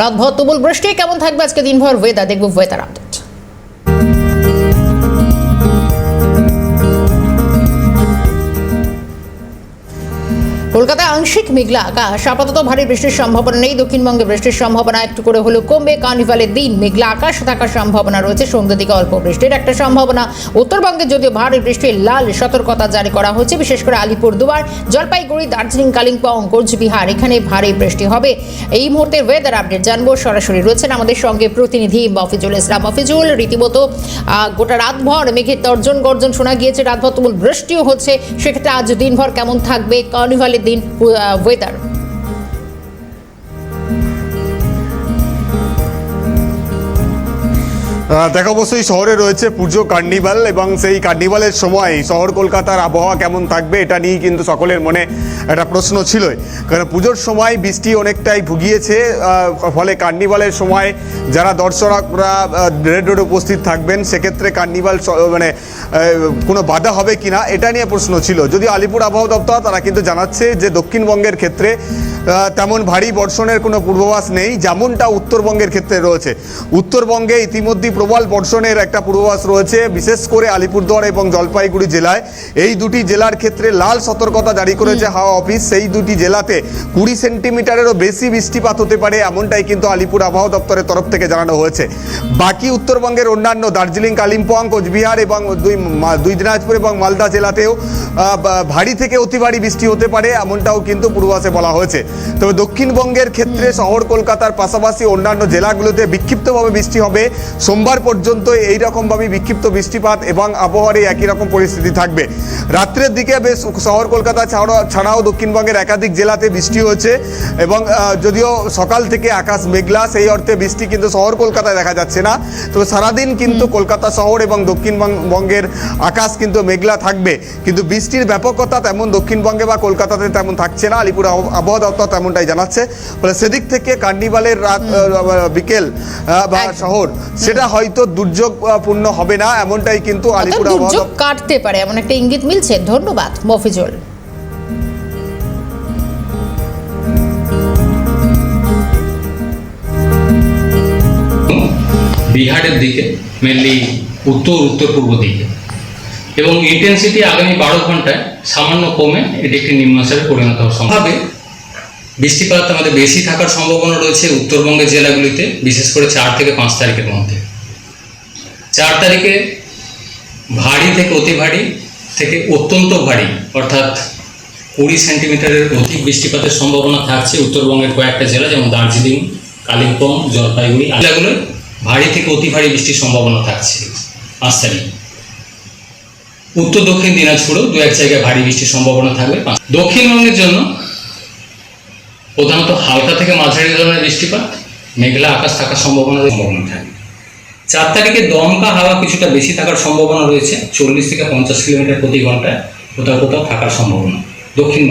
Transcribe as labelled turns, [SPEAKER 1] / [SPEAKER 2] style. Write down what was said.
[SPEAKER 1] রাতভর তুমুল বৃষ্টি কেমন থাকবে আজকে দিনভর ওয়েদার দেখব ওয়েদার আপডেট আংশিক মেঘলা আকাশ। আপাতত ভারী বৃষ্টির সম্ভাবনা নেই। দক্ষিণবঙ্গে বৃষ্টির সম্ভাবনা একটু করে হলেও কমবে। কার্নিভালের দিন মেঘলা আকাশ থাকার সম্ভাবনা রয়েছে। সন্ধ্যের দিকে অল্প বৃষ্টির একটা সম্ভাবনা। উত্তরবঙ্গে যদিও ভারী বৃষ্টির লাল সতর্কতা জারি করা হয়েছে বিশেষ করে আলিপুরদুয়ার জলপাইগুড়ি, দার্জিলিং, কালিম্পং, কোচবিহার, এখানে ভারী বৃষ্টি হবে। এই মুহূর্তে ওয়েদার আপডেট জানব। সরাসরি রয়েছেন আমাদের সঙ্গে প্রতিনিধি মফিজুল ইসলাম। মফিজুল, রীতিমতো গোটা রাতভর মেঘের তর্জন গর্জন শোনা গিয়েছে। রাতভর তুমুল বৃষ্টিও হচ্ছে। সেক্ষেত্রে আজ দিনভর কেমন থাকবে? কার্নিভালের দিন ওয়েদার
[SPEAKER 2] দেখো অবশ্যই শহরে রয়েছে পুজো, কার্নিভাল এবং সেই কার্নিভালের সময় শহর কলকাতার আবহাওয়া কেমন থাকবে এটা নিয়েই কিন্তু সকলের মনে একটা প্রশ্ন ছিলই। কারণ পুজোর সময় বৃষ্টি অনেকটাই ভুগিয়েছে ফলে কার্নিভালের সময় যারা দর্শকরা রেড রোডে উপস্থিত থাকবেন, সেক্ষেত্রে কার্নিভাল মানে কোনো বাধা হবে কিনা এটা নিয়ে প্রশ্ন ছিল। যদি আলিপুর আবহাওয়া দপ্তর, তারা কিন্তু জানাচ্ছে যে দক্ষিণবঙ্গের ক্ষেত্রে তেমন ভারী বর্ষণের কোনো পূর্বাভাস নেই, যেমনটা উত্তরবঙ্গের ক্ষেত্রে রয়েছে। উত্তরবঙ্গে ইতিমধ্যেই প্রবল বর্ষণের একটা পূর্বাভাস রয়েছে বিশেষ করে আলিপুরদুয়ার এবং জলপাইগুড়ি জেলায়। এই দুটি জেলার ক্ষেত্রে লাল সতর্কতা জারি করেছে হাওয়া অফিস। সেই দুটি জেলাতে কুড়ি সেন্টিমিটারেরও বেশি বৃষ্টিপাত হতে পারে এমনটাই কিন্তু আলিপুর আবহাওয়া দপ্তরের তরফ থেকে জানানো হয়েছে। বাকি উত্তরবঙ্গের অন্যান্য দার্জিলিং কালিম্পং কোচবিহার এবং দুই দুই দিনাজপুর এবং মালদা জেলাতেও ভারী থেকে অতি ভারী বৃষ্টি হতে পারে এমনটাও কিন্তু পূর্বাভাসে বলা হয়েছে। তবে দক্ষিণবঙ্গের ক্ষেত্রে শহর কলকাতার পাশাপাশি অন্যান্য জেলাগুলোতে বিক্ষিপ্তভাবে বৃষ্টি হবে। সোমবার পর্যন্ত এই রকমভাবে বিক্ষিপ্ত বৃষ্টিপাত এবং আবহাওয়ার এই একই রকম পরিস্থিতি থাকবে। রাত্রের দিকে বেশ শহর কলকাতা ছাড়াও ছাড়াও দক্ষিণবঙ্গের একাধিক জেলাতে বৃষ্টি হচ্ছে এবং যদিও সকাল থেকে আকাশ মেঘলা সেই অর্থে বৃষ্টি কিন্তু শহর কলকাতায় দেখা যাচ্ছে না। তবে সারাদিন কিন্তু কলকাতা শহর এবং দক্ষিণবঙ্গের আকাশ কিন্তু মেঘলা থাকবে। কিন্তু বৃষ্টির ব্যাপকতা তেমন দক্ষিণবঙ্গে বা কলকাতাতে তেমন থাকছে না আলিপুর আবহাওয়া দপ্তর তেমনটাই জানাচ্ছে। ফলে সেদিক থেকে কার্নিভালের রাত বিকেল বা শহর সেটা হয়তো দুর্যোগপূর্ণ হবে না এমনটাই কিন্তু আলিপুর আবহাওয়া দপ্তর
[SPEAKER 1] কাটতে পারে এমন একটা ইঙ্গিত মিলছে। ধন্যবাদ মফিজুল।
[SPEAKER 3] বিহারের দিকে মেনলি উত্তর উত্তর পূর্ব দিকে। এবং ইন্টেন্সিটি আগামী বারো ঘন্টায় সামান্য কমে এটি একটি নিম্নাচারে পরিণত হওয়ার সম্ভাবে বৃষ্টিপাত আমাদের বেশি থাকার সম্ভাবনা রয়েছে উত্তরবঙ্গের জেলাগুলিতে, বিশেষ করে চার থেকে পাঁচ তারিখের মধ্যে। চার তারিখে ভারী থেকে অতি ভারী থেকে অত্যন্ত ভারী, অর্থাৎ কুড়ি সেন্টিমিটারের অধিক বৃষ্টিপাতের সম্ভাবনা থাকছে উত্তরবঙ্গের কয়েকটা জেলা, যেমন দার্জিলিং, কালিম্পং, জলপাইগুড়ি। জেলাগুলোয় ভারী থেকে অতি ভারী বৃষ্টির সম্ভাবনা থাকছে পাঁচ তারিখ। উত্তর দক্ষিণ দিনাজপুরেও দু এক জায়গায় ভারী বৃষ্টির সম্ভাবনা থাকবে। দক্ষিণবঙ্গের জন্য প্রধানত হালকা থেকে মাঝারি ধরনের বৃষ্টিপাত, মেঘলা আকাশ থাকার সম্ভাবনা সম্ভাবনা থাকবে। চার তারিখে দমকা হাওয়া কিছুটা বেশি থাকার সম্ভাবনা রয়েছে, চল্লিশ থেকে পঞ্চাশ কিলোমিটার প্রতি ঘন্টায় কোথাও কোথাও থাকার সম্ভাবনা। দক্ষিণ